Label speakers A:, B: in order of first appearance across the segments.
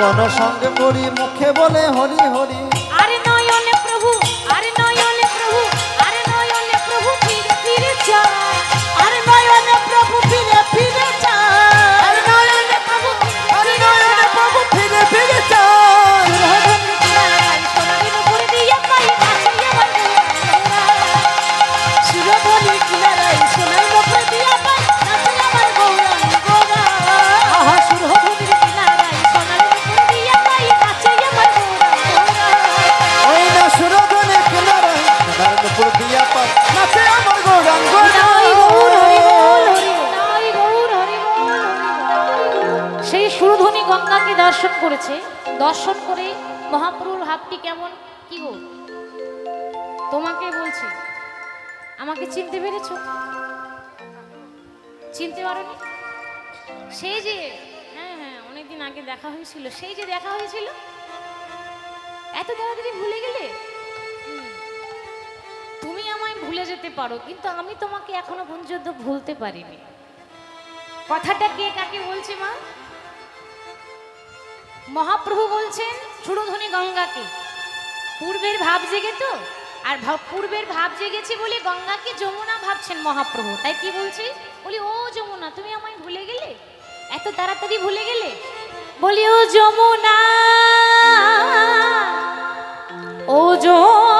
A: গণ সঙ্গে করি মুখে বলে হরি হরি।
B: আরে নয়নে দর্শন করেছে। দর্শন করে মহাপ্রভুর হাতটি কেমন? কি গো? তোমাকে বলছি, আমাকে চিনতে পেরেছ? চিনতে পারোনি? সেই যে হ্যাঁ হ্যাঁ অনেকদিন আগে দেখা হয়েছিল। সেই যে দেখা হয়েছিল, এত তাড়াতাড়ি ভুলে গেলে? তুমি আমায় ভুলে যেতে পারো, কিন্তু আমি তোমাকে এখনও পর্যন্ত ভুলতে পারিনি। কথাটা কে কাকে বলছে মা? মহাপ্রভু বলছেন সুরধনী গঙ্গাকে। পূর্বের ভাব জেগে তো, আর পূর্বের ভাব জেগেছে বলে গঙ্গাকে যমুনা ভাবছেন মহাপ্রভু। তাই কি বলছি? বলি, ও যমুনা, তুমি আমায় ভুলে গেলে? এত তাড়াতাড়ি ভুলে গেলে? বলি, ও যমুনা ও যমুনা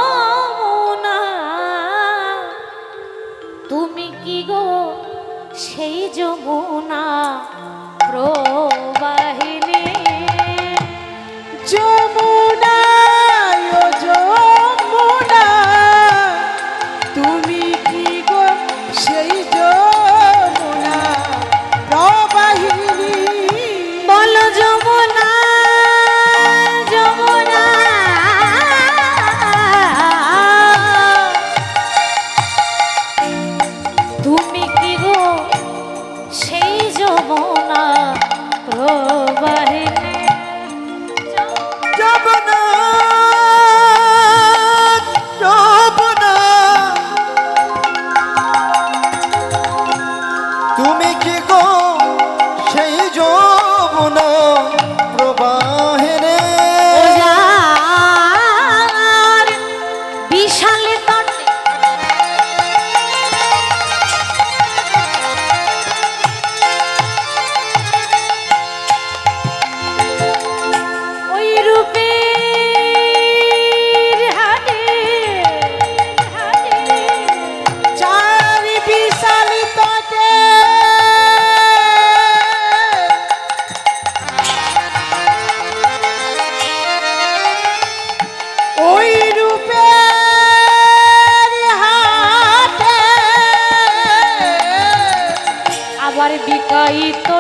B: বিকাইত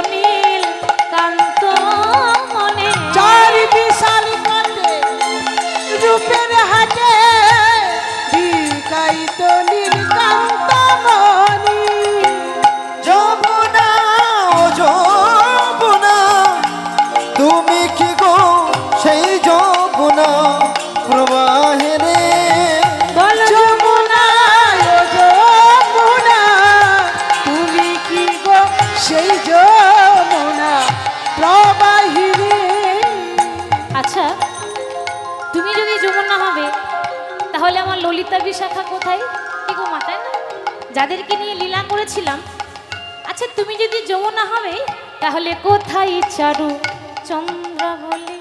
B: যাদেরকে নিয়ে লীলা করেছিলাম। আচ্ছা তুমি যদি যমুনা হবে, তাহলে কোথায় চারু চন্দ্র চন্দ্রাবলী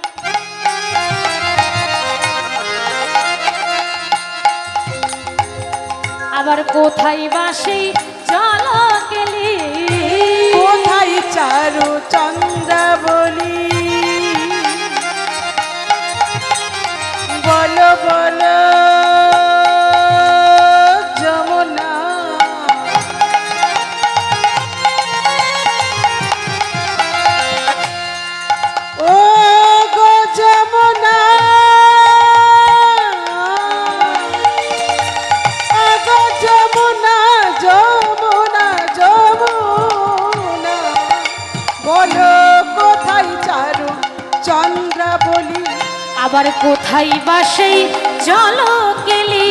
B: আবার কোথায় বাসে জল গেলি
C: কোথায় চারু চন্দ্রাবলী বলো বলো।
B: আবার কোথায় বাসে জল গেলি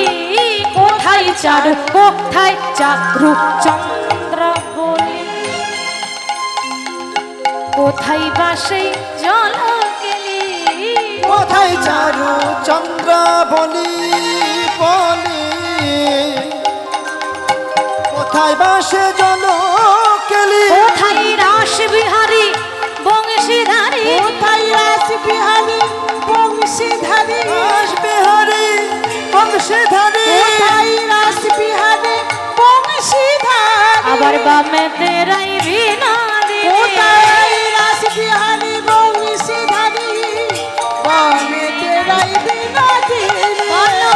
B: কোথায় চারু কোথায় চারু চন্দ্র বলি? কোথায় বাসে জল গেলি
A: কোথায় চারু চন্দ্র বলি বলি? কোথায় বাসে জন কেলি
B: কোথায় রাস বিহারী বংশীধারী?
C: কোথায় রাস বিহারী বংশীধারী।
A: বাস বিহারি বংশীধারী।
C: কোথায় রাস বংশীধারী?
B: আবার বামে তেরাই বিনারী
C: কোথায় রাস বংশীধারী? বামে তেরাই বিনাদি
B: বলো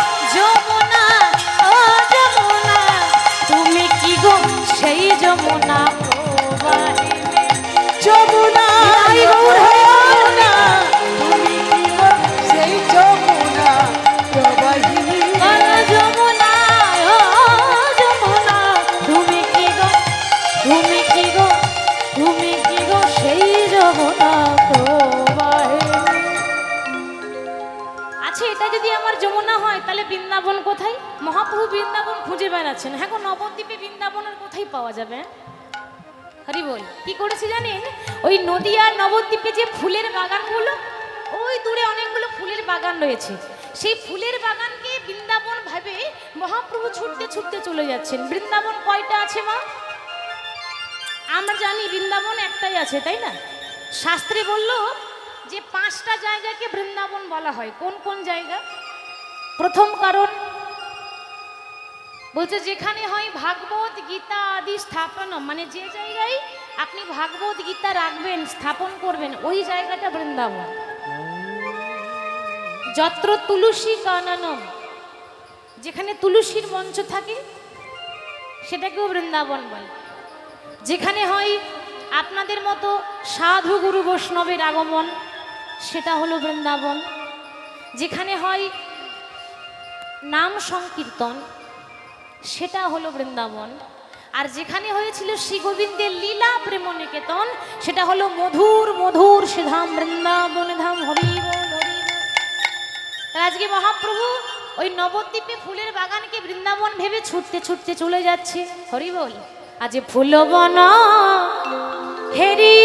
B: মহাপ্রভু বৃন্দাবন খুঁজে বেড়াচ্ছেন। হ্যাঁ গো, নবদ্বীপে বৃন্দাবনের কোথায় পাওয়া যাবে? হরি বল কি করেছে জানেন? ওই নদীয়ার নবদ্বীপে যে ফুলের বাগানগুলো ওই দূরে অনেকগুলো ফুলের বাগান রয়েছে। সেই ফুলের বাগানকে বৃন্দাবন ভাবে মহাপ্রভু ছুটতে ছুটতে চলে যাচ্ছেন। বৃন্দাবন কয়টা আছে মা? আমরা জানি বৃন্দাবন একটাই আছে তাই না? শাস্ত্রে বলল যে পাঁচটা জায়গাকে বৃন্দাবন বলা হয়। কোন কোন জায়গা? প্রথম কারণ বলছে, যেখানে হয় ভাগবত গীতা আদি স্থাপন। মানে যে জায়গায় আপনি ভাগবত গীতা রাখবেন, স্থাপন করবেন, ওই জায়গাটা বৃন্দাবন। যত্র তুলসী কাননম। যেখানে তুলসীর মঞ্চ থাকে, সেটাকেও বৃন্দাবন বলে। যেখানে হয় আপনাদের মতো সাধু গুরু বৈষ্ণবের আগমন, সেটা হলো বৃন্দাবন। যেখানে হয় নাম সংকীর্তন সেটা হলো বৃন্দাবন। আর যেখানে হয়েছিল শ্রী গোবিন্দের লীলা প্রেম নিকেতন সেটা হলো মধুর মধুর সিধাম বৃন্দাবন ধাম আজকে মহাপ্রভু ওই নবদ্বীপে ফুলের বাগানকে বৃন্দাবন ভেবে ছুটতে ছুটতে চলে যাচ্ছে। হরি বল, আজ ফুলবন হেরি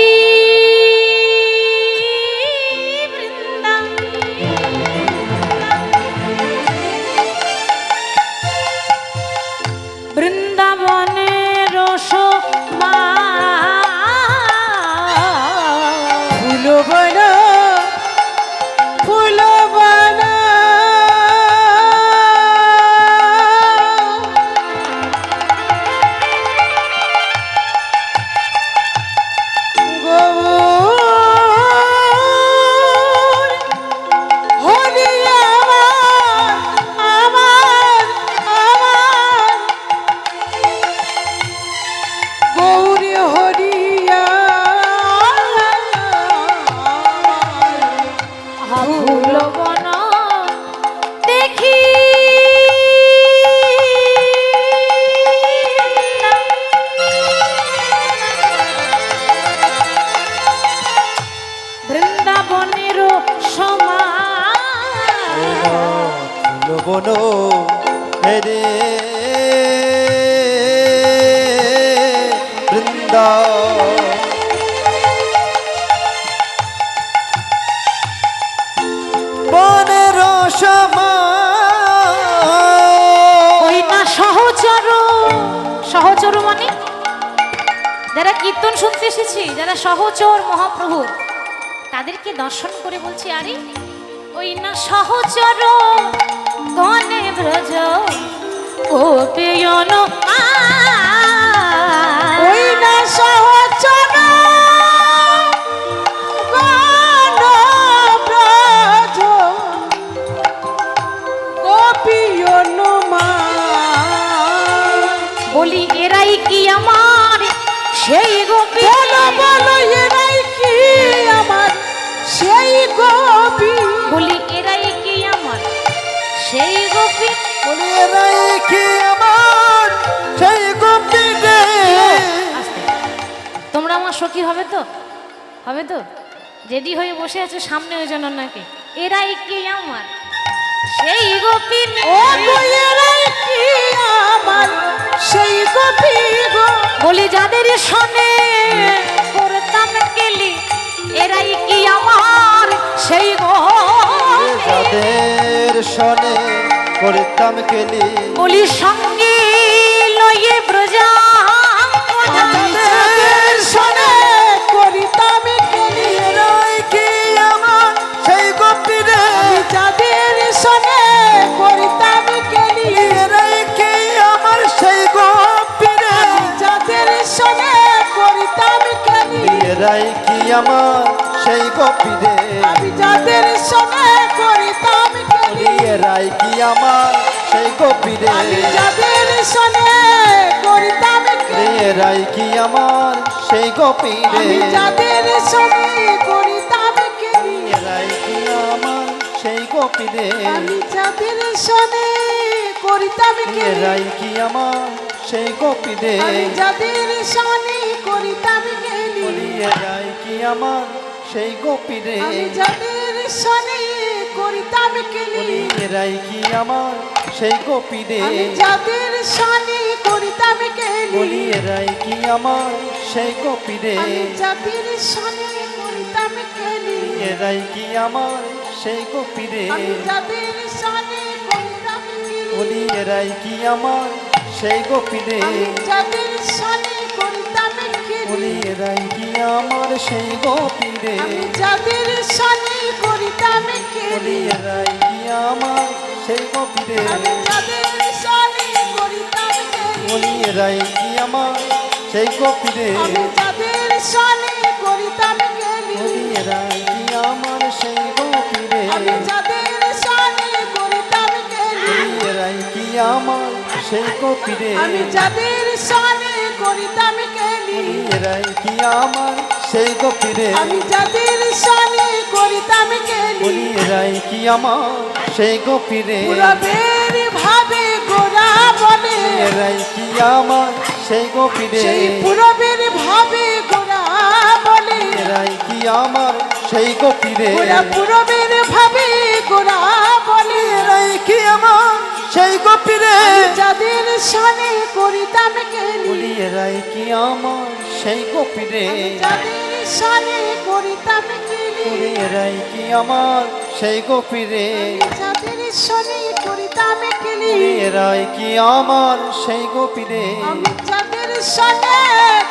B: যারা কীর্তন শুনতে এসেছি, যারা সহচর মহাপ্রভু, তাদেরকে দর্শন করে বলছি, আরে, ওই না সহচর গণে ব্রজ, ও পেয়ন
C: ওই না সহচর
B: সখী হবে তো? হবে তো? রেডি হয়ে বসে আছো সামনে ওই জন্য নাকি এরাই কি আমার? সেই গোপী
C: ও এরাই কি আমার? সেই গোপী গো।
B: বলি যাদের সনে করতাম কেলি এরাই কি আমার? সেই গো।
A: চাঁদের সনে করিতাম কেলি।
B: বলি সঙ্গে লয়ে ব্রজা।
C: কেলি
A: রাই কি আমার সেই গোপীরে
C: আমি যাদের সনে করিতাম কেলি
A: রাই কি আমার সেই গোপীরে
C: আমি যাদের সনে করিতাম কেলি
A: রাই কি আমার সেই গোপীরে
C: আমি যাদের সনে করিতাম কেলি
A: রাই কি আমার সেই গোপীরে
C: আমি যাদের সনে করিতাম কেলি
A: রাই কি আমার সেই গোপীরে
C: আমি যাদের সনে করিতাম কেলি
A: রাই কি আমার সেই গোপীরে?
C: আমি যাদের সনে করিতাম কেলি।
A: রাই কি আমার সেই গোপীরে?
C: আমি যাদের সনে করিতাম কেলি।
A: বলি রাই কি আমার সেই গোপীরে?
C: আমি যাদের সনে করিতাম কেলি।
A: রাই কি আমার সেই গোপীরে?
C: আমি যাদের সনে করিতাম কেলি।
A: বলি রাই কি আমার সেই গোপীরে?
C: আমি যাদের সনে করিতাম কেলি।
A: বলি রাই কি আমার সেই গোপীরে।
C: যাদের সনে করিতাম
A: রাই আমার সেই গোপীরে।
C: যাদের সনে করিতাম কেলি
A: রাই কি আমার সেই গোপীরে।
C: যাদের সনে করিতাম কেলি
A: রাই কি আমার সেই গোপীরে।
C: যাদের সনে করিতাম
A: রাই কি আমার সেই গোপীরে।
C: আমি যাদের সনে করিতাম কেলি
A: বলি রাই কি আমার সেই গোপীরে
C: আমি যাদের সনে করিতাম কেলি
A: বলি রাই কি আমার সেই গোপীরে
C: পুরবের ভাবে গোরা বলে
A: রাই কি আমার সেই গোপীরে
C: সেই পুরবের ভাবে গোরা বলে
A: রাই কি আমার সেই গোপীরে
C: গোরা পুরবের ভাবে সনে করিতাম কেলি
A: রাই কি আমার সেই গোপীরে
C: আমি যাদের সনে করিতাম কেলি
A: রাই কি আমার সেই গোপীরে
C: যাদের সনে করিতাম কেলি
A: রাই কি আমার সেই গোপীরে
C: আমি যাদের সনে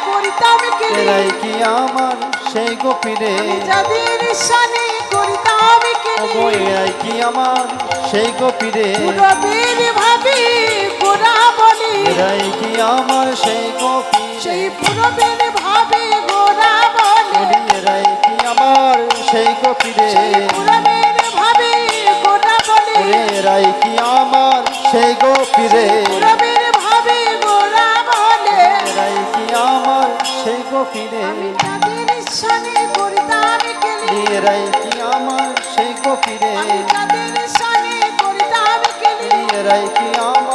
C: করিতাম কেলি
A: রাই কি আমার সেই গোপীরে
C: যাদের সনে করিতাম কেলি
A: রাই কি আমার সেই গোপীরে
C: পুরবের ভাবে গোরা বলে
A: রাই কি আমার সেই গোপীরে
C: সেই পুরবের ভাবে গোরা বলে
A: বলি রাই কি আমার সেই গোপীরে
C: সেই পুরবের ভাবে গোরা বলে
A: ওরে রাই কি আমার সেই গোপীরে
C: পুরবের ভাবে গোরা বলে
A: রাই কি আমার সেই গোপীরে
C: আমি যাদের সনে করিতাম কেলি।
A: রাই কি আমার সেই গোপীরে
C: আমি যাদের সনে করিতাম কেলি।
A: রাই কি আমার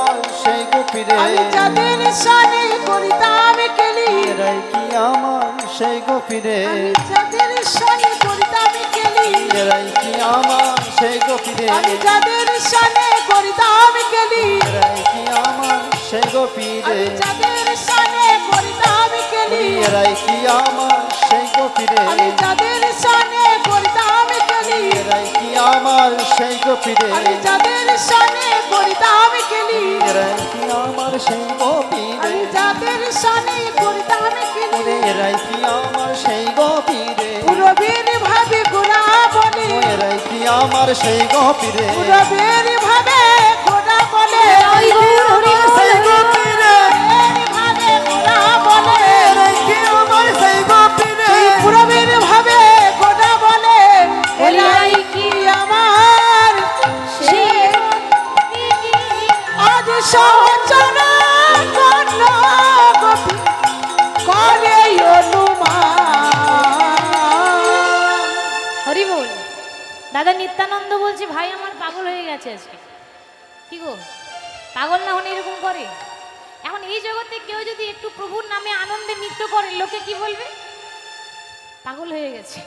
A: গোপীরে
C: আমি যাদের সনে করিতাম কেলি।
A: রাই কি আমার সেই গোপীরে
C: আমি যাদের সনে করিতাম কেলি।
A: রাই কি আমার সেই গোপীরে
C: আমি যাদের সনে করিতাম কেলি।
A: রাই কি আমার সেই গোপীরে
C: আমি যাদের সনে করিতাম কেলি।
A: রাই কি আমার সেই গোপীরে
C: আমি যাদের সনে
A: কি আমার সেই গোপীরে
C: যাদের সনে করিতাম কেলি।
A: রাই কি আমার সেই গোপীরে
C: যাদের করিতাম কেলি।
A: কি আমার সেই গোপীরে
C: ভাবে গুণা বলে
A: ওরে কি আমার সেই গোপীরে
B: একটু প্রভুর নামে আনন্দে নৃত্য করে, লোকে কি বলবে? পাগল হয়ে গেছে।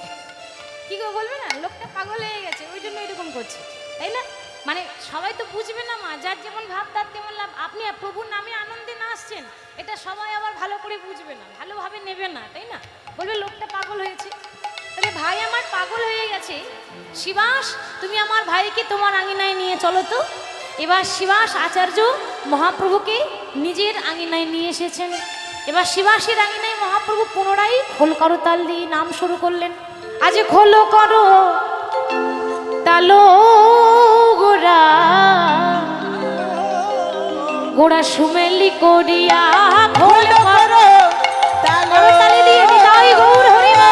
B: কি গো, বলবে না? লোকটা পাগল হয়ে গেছে, ওই জন্য এরকম করছে, তাই না? মানে সবাই তো বুঝবে না মা, যার যেমন ভাব, তার তেমন লাভ। আপনি প্রভুর নামে আনন্দে নাচছেন এটা সবাই আবার ভালো করে বুঝবে না, ভালোভাবে নেবে না, তাই না? বলবে লোকটা পাগল হয়েছে। তাহলে ভাই আমার পাগল হয়ে গেছে। শিবাস, তুমি আমার ভাইকে তোমার আঙিনায় নিয়ে চলো তো। এবার শিবাস আচার্য মহাপ্রভুকে নিজের আঙিনায় নিয়ে এসেছেন। এবার শিবাসের আঙিনায় মহাপ্রভু পুনরায় খোল করো তাল দিয়ে নাম শুরু করলেন। আজ খোল করো তালো গোরা গোড়া সুমেলি করিয়া খোল করো। করো তালি দিয়ে বিদায় গৌর হরিবা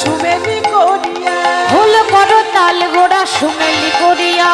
C: সুমেলি করিয়া।
B: খোল করো তাল গোড়া। সুমেলি করিয়া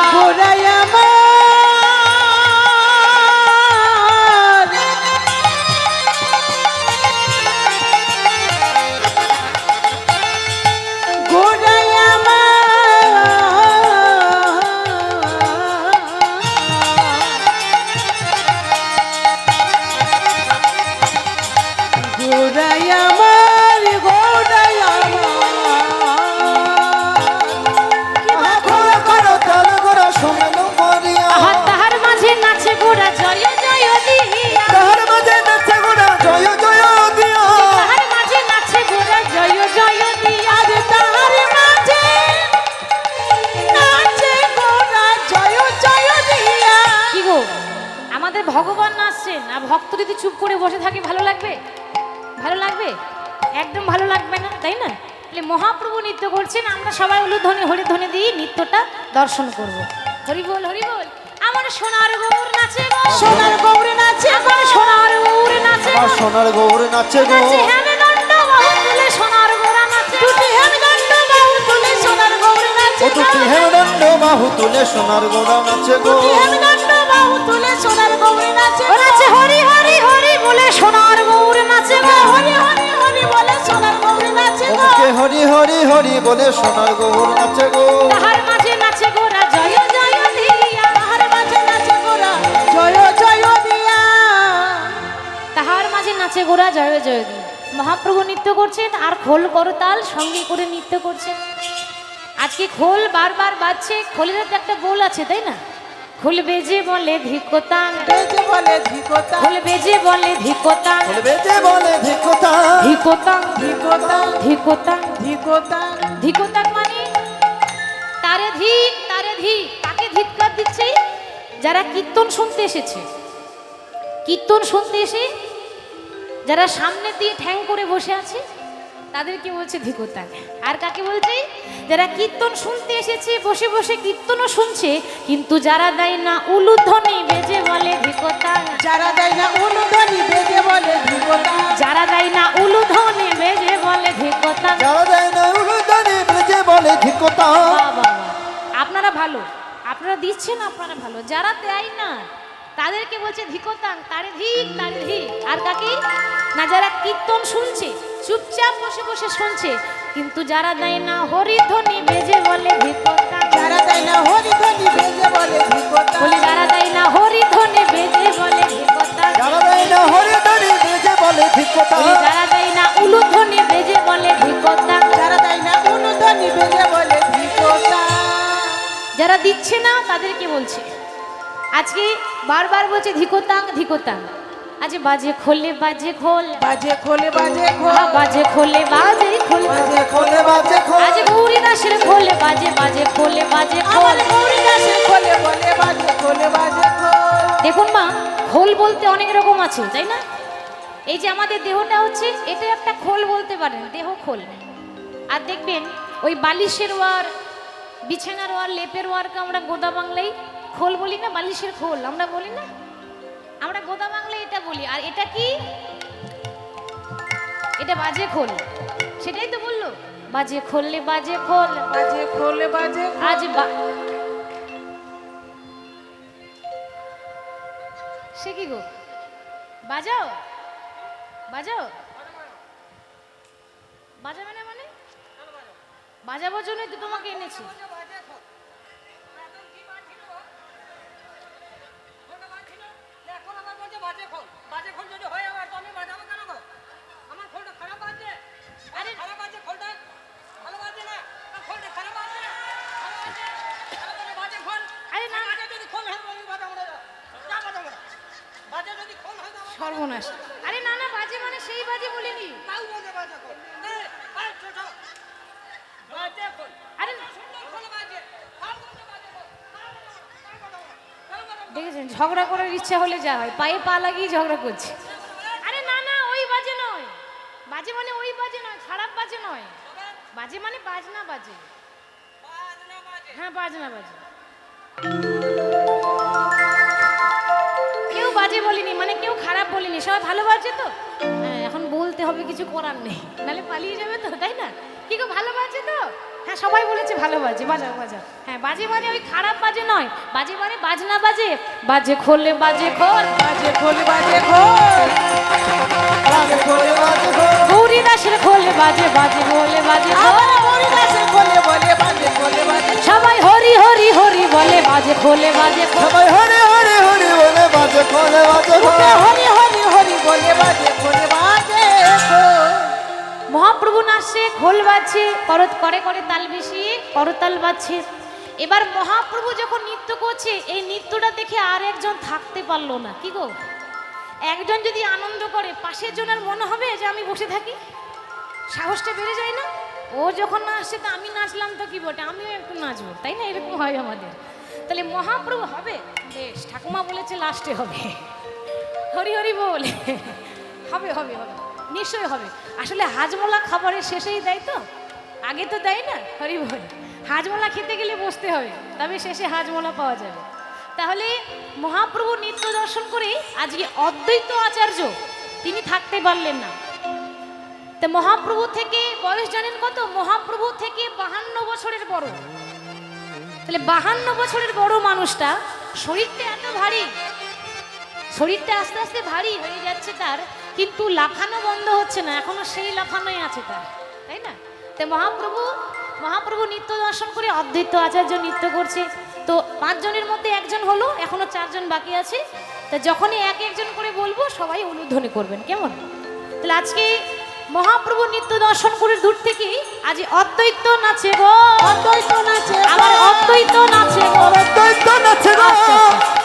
B: ভগবান নাচছেন আর ভক্ত যদি চুপ করে বসে থাকে ভালো লাগবে? ভালো লাগবে? একদম ভালো লাগবে না তাই না? তাহলে মহাপ্রভু নৃত্য করছেন আমরা সবাই উলুধ্বনি হরিধ্বনি দিয়ে নৃত্যটা দর্শন করব। হরি বল হরি বল। আমার সোনার গৌর নাচে
C: সোনার গৌরে নাচে
B: আমার সোনার গৌর নাচে
A: আমার সোনার গৌর নাচে গো।
B: সোনার গোরা নাচে।
C: সোনার গৌরে নাচে
A: ও দুটি হেমদণ্ড বাহু তুলে সোনার গোড়া নাচে গো।
C: হেমদণ্ড বাহু গৌরে নাচে
B: হরি হরি হরি বলে সোনার গৌর নাচে গো
C: হরি হরি হরি বলে সোনার গৌরে নাচে
A: হরি হরি হরি বলে সোনার গৌর নাচে গো।
B: তাহার মাঝে নাচে গোরা জয় জয় দিয়া।
C: তাহার মাঝে নাচে গোরা জয় জয় দিয়া।
B: তাহার মাঝে নাচে গোরা জয় জয় দিয়া। মহাপ্রভু নৃত্য করছেন আর খোল করতাল সঙ্গে করে নৃত্য করছেন। আজকে খোল বারবার বাজছে খোলের তো একটা বোল আছে তাই না? খোল বেজে বলে ধিকোতাং
C: বেজে বলে ধিকতা
B: খোল বেজে বলে ধিকোতাং
A: বলবে যে বলে ভিক্ষতা
B: ধিকোতাং
C: ধিকতা
B: ধিকোতাং
C: ধিকতা
B: ধিকোতাং মানে তারে ধিক তারে ধিক কাকে ধিক্কার দিচ্ছে যারা কীর্তন শুনতে এসেছে। কীর্তন শুনতে এসে যারা সামনে দিয়ে ঠ্যাং করে বসে আছে তাদেরকে বলছে ধিকোতাং আর কাকে বলছে? যারা কীর্তন শুনতে এসেছে বসে বসে কীর্তনও শুনছে কিন্তু যারা দেয় না উলুধ্বনি বেজে বলে ধিকোতাং
C: যারা দেয় না অনুধ্বনি বেজে বলে ধিকতা
B: যারা দেয় না উলুধ্বনি বেজে বলে ধিকোতাং
A: যারা দেয় না উলুদানি বেজে বলে
B: বাহ। আপনারা ভালো। আপনারা দিচ্ছেন আপনারা ভালো। যারা দেয় না তাদেরকে বলছে ধিকতাং তারে ধিক তারে ধিক আর কাকে? না যারা কীর্তন শুনছে চুপচাপ বসে বসে শুনছে। কিন্তু যারা দেয় না হরিধ্বনি বেজে বলে
C: যারা দেয় না হরিধ্বনি বেজে বলে
B: বলি যারা দেয় না হরিধ্বনি বেজে বলে
A: যারা দেয় না বেজে বলে
B: যারা দেয় না উলুধ্বনি বেজে বলে
C: যারা দেয় না বেজে বলে
B: যারা দিচ্ছে না তাদেরকে বলছে? আজকে বারবার বলছে ধিকোতাং ধিকোতাং আজ বাজে খোলে বাজে খোল।
C: বাজে খোলে বাজে খোল।
B: বাজে খোলে বাজে খোল।
A: বাজে খোলে বাজে খোল।
B: আজ গৌরী দাসের খোলে বাজে বাজে খোলে বাজে খোল।
C: গৌরী দাসে খোলে বলে বাজে খোলে বাজে খোল।
B: দেখুন মা খোল বলতে অনেক রকম আছে তাই না? এই যে আমাদের দেহটা হচ্ছে এটা একটা খোল বলতে পারেন দেহ খোল। আর দেখবেন ওই বালিশের ওয়ার বিছানার ওয়ার লেপের ওয়ারকে আমরা গোদা বাংলায় খোল বলি না বালিশের খোল আমরা বলি না? আমরা গোদা বাংলায় এটা বলি আর এটা কি? এটা বাজে খোল। সেটাই তো বলল বাজে খোললে বাজে খোল।
C: বাজে খোলে বাজে
B: আজ বা সে কি গো? বাজাও? বাজাও? বাজাবে না মানে? বাজাবার জন্যই তো তোমাকে এনেছি।
D: বাজে খোল বাজে খোল যদি হয় আমার
B: ঝগড়া করার ইচ্ছা হলে যা হয় পায়ে পা লাগিয়ে ঝগড়া করছে। সবাই বলেছে ভালো বাজে বাজাও বাজাও। হ্যাঁ বাজে মানে ওই খারাপ বাজে নয়। বাজে মানে বাজনা বাজে। বাজে খোলে বাজে খোল।
C: বাজে খোল বাজে খোল।
A: বাজে খোলে বাজে খোল।
B: গৌরী দাসের খোলে বাজে বাজে বলে বাজে
C: বলে বাজে খোলে বাজে
B: সবাই হরি হরি হরি বলে বাজে খোলে বাজে খোল।
A: সবাই হরে হরি হরে বলে বাজে খোলে বাজে খোল।
C: হরি হরি হরি বলে বাজে খোলে বাজে খোল।
B: মহাপ্রভু নাচছে খোল বাজছে করত করে করে তাল বেশি করতাল বাজছে এবার মহাপ্রভু যখন নৃত্য করছে, এই নৃত্যটা দেখে আর একজন থাকতে পারল না। কি গো? একজন যদি আনন্দ করে, পাশের জনের মনে হবে যে আমি বসে থাকি? সাহসটা বেড়ে যায় না? ও যখন নাচছে তো আমি নাচলাম তো কি বটে? আমিও একটু নাচবো, তাই না? এরকম হয় আমাদের। তাহলে মহাপ্রভু হবে? বেশ, ঠাকুমা বলেছে লাস্টে হবে। হরি হরি বলে। হবে হবে হবে। নিশ্চয়ই হবে। আসলে হাজমোলা খাবারের শেষেই দেয় তো? আগে তো দেয় না? হরি বল। হাজমোলা খেতে গেলে বসতে হবে, তবে শেষে হাজমোলা পাওয়া যাবে। তাহলে মহাপ্রভু নিত্য দর্শন করে আজকে অদ্বৈত আচার্য তিনি থাকতে পারলেন না। তা মহাপ্রভু থেকে বয়স জানেন কত? মহাপ্রভু থেকে বাহান্ন বছরের বড়। তাহলে বাহান্ন বছরের বড় মানুষটা শরীরটা এত ভারী, শরীরটা আস্তে আস্তে ভারী হয়ে যাচ্ছে তার কিন্তু লাফানো বন্ধ হচ্ছে না এখনও সেই লাফানোই আছে তার তাই না? তো মহাপ্রভু মহাপ্রভু নিত্য দর্শন করে অদ্বৈত আচার্য নৃত্য করছে। তো পাঁচজনের মধ্যে একজন হলো এখনও চারজন বাকি আছে। তা যখনই এক একজন করে বলব সবাই অনুধ্বনি করবেন কেমন? তাহলে আজকে মহাপ্রভু নিত্য দর্শন করে দূর থেকে আজ অদ্বৈত নাচে গো
C: অদ্বৈত নাচে
B: আবার অদ্বৈত নাচে গো।
A: অদ্বৈত নাচে গো।
B: আচ্ছা, আচ্ছা।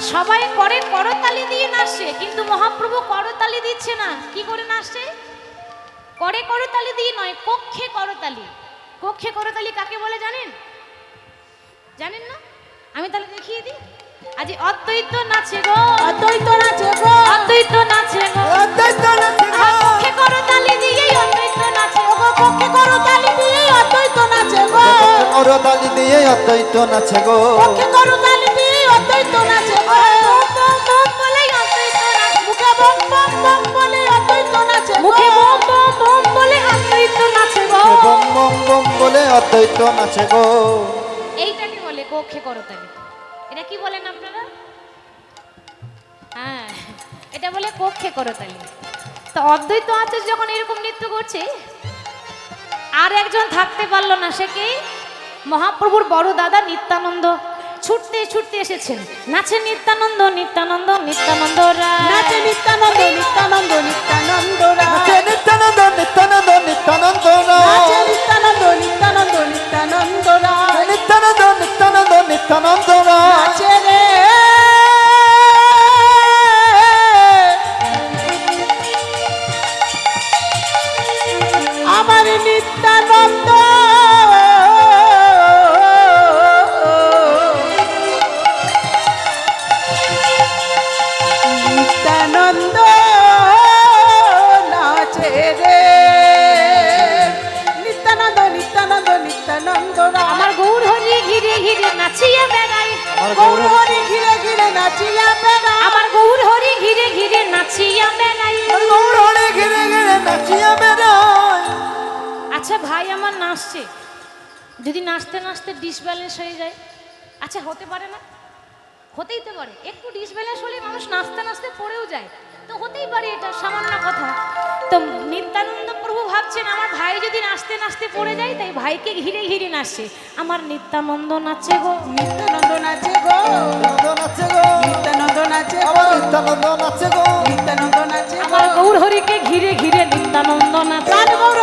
B: সবাই করে করতালি দিয়ে নাচছে কিন্তু মহাপ্রভু করতালি দিচ্ছে না। কি করে নাচছে? করে করতালি দিয়ে নয় কক্ষে করতালি। কক্ষে করতালি কাকে বলে জানেন? জানেন না? আমি তাহলে দেখিয়ে দিই। আজ অদ্বৈত নাচে গো।
C: অদ্বৈত নাচে গো।
B: অদ্বৈত নাচে গো।
A: অদ্বৈত নাচে গো।
B: কক্ষে করতালি দিয়ে অদ্বৈত নাচে গো।
C: পক্ষে করো তালি দিয়ে অদ্বৈত নাচে গো।
A: করতালি দিয়ে অদ্বৈত নাচে গো।
C: পক্ষে করো তালি দিয়ে অদ্বৈত নাচে গো।
B: এইটাকে বলে কক্ষে করতালি এটা কি বলেন আপনারা? হ্যাঁ এটা বলে কক্ষে করতালি তো অদ্বৈত আচার্য যখন এরকম নৃত্য করছে আর একজন থাকতে পারল না সে কে? মহাপ্রভুর বড় দাদা নিত্যানন্দ। ছুটতে ছুটতে এসেছেন। নাচে নিত্যানন্দ নিত্যানন্দ নিত্যানন্দ
C: নাচে নিত্যানন্দ নিত্যানন্দ নিত্যানন্দ
A: নাচে নিত্যানন্দ নিত্যানন্দ নিত্যানন্দ
C: নাচে নিত্যানন্দ নিত্যানন্দ নিত্যানন্দ
A: নিত্যানন্দ নিত্যানন্দ নিত্যানন্দ
C: নাচে রে। আমার নিত্যানন্দ
B: নাচছে যদি নাচতে নাচতে ডিসব্যালেন্স হয়ে যায়? আচ্ছা হতে পারে না। হতেই তো পারে। একটু ডিসব্যালেন্স হলে মানুষ নাচতে নাচতে পড়েও যায়। তো হতেই পারে এটা সামান্য কথা। তো নিত্যানন্দ প্রভু ভাবছেন আমার ভাই যদি নাচতে নাচতে পড়ে যায় তাই ভাইকে ঘিরে ঘিরে নাচছে। আমার নিত্যানন্দ নাচছে গো।
C: নিত্যানন্দ নাচে গো।
A: নাচে গো।
C: নিত্যানন্দ নাচে
A: আমার নিত্যানন্দ নাচে গো।
C: নিত্যানন্দ নাচে
B: আমার গৌর হরিকে ঘিরে ঘিরে নিত্যানন্দ নাচে
C: গৌর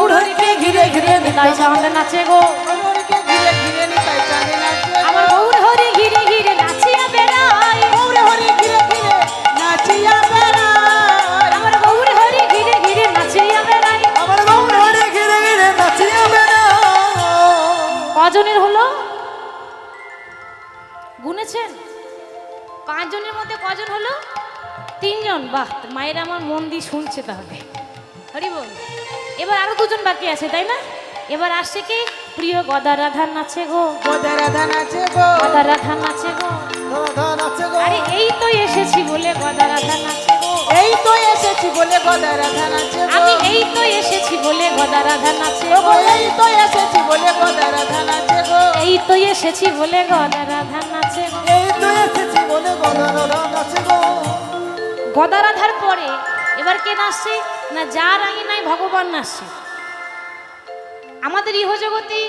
C: উড়ুরিকে ঘিরে ঘিরে
B: নিতাই চাঁদে নাচে গো।
C: ঘিরে ঘিরে নাচিয়া
B: বেড়াই গৌর হরি হরি ঘিরে ঘিরে নাচিয়া কজনের হলো? গুনেছেন? পাঁচজনের মধ্যে কজন হলো? তিনজন। বাহ মায়ের আমার মন দিয়ে শুনছে তাহলে। হরি বল এবার আরও দুজন বাকি আছে তাই না এবার আসছে কি প্রিয় গদা রাধা নাচে গো
C: গোদা রাধা নাচে গো
B: গদা রাধা নাচে গো
A: রাধা নাচে গো
B: আরে এই তো এসেছি বলে গদা রাধা নাচে গো
C: এই তো এসেছি বলে গোদা রাধা নাচে গো
B: আমি এই তো এসেছি বলে গদা রাধা নাচে গো
C: গো, এই তো এসেছি বলে গোদা রাধা নাচে গো
B: এই তো এসেছি বলে গদা রাধা নাচে গো
A: এই তো এসেছি বলে গদা রাধা নাচে গো
B: গদা রাধার পরে এবার কে নাচছে না যার নাই ভগবান নাচছে আমাদের ইহজগতে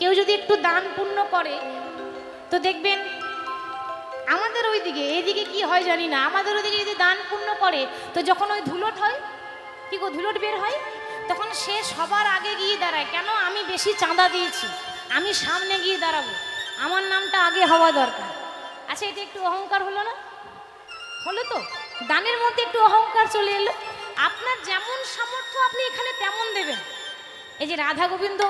B: কেউ যদি একটু দান পুণ্য করে, তো দেখবেন আমাদের ওইদিকে, এইদিকে কি হয় জানি না, আমাদের ওইদিকে যদি দান পুণ্য করে, তো যখন ওই ধুলোট হয়, কি গো, ধুলোট বের হয়? তখন সে সবার আগে গিয়ে দাঁড়ায়, কেন আমি বেশি চাঁদা দিয়েছি, আমি সামনে গিয়ে দাঁড়াবো, আমার নামটা আগে হওয়া দরকার। আচ্ছা এটা একটু অহংকার হলো না? হলো তো? দানের মধ্যে একটু অহংকার চলে এলো। আপনার যেমন সামর্থ্য আপনি এখানে তেমন দেবেন। এই যে রাধা গোবিন্দ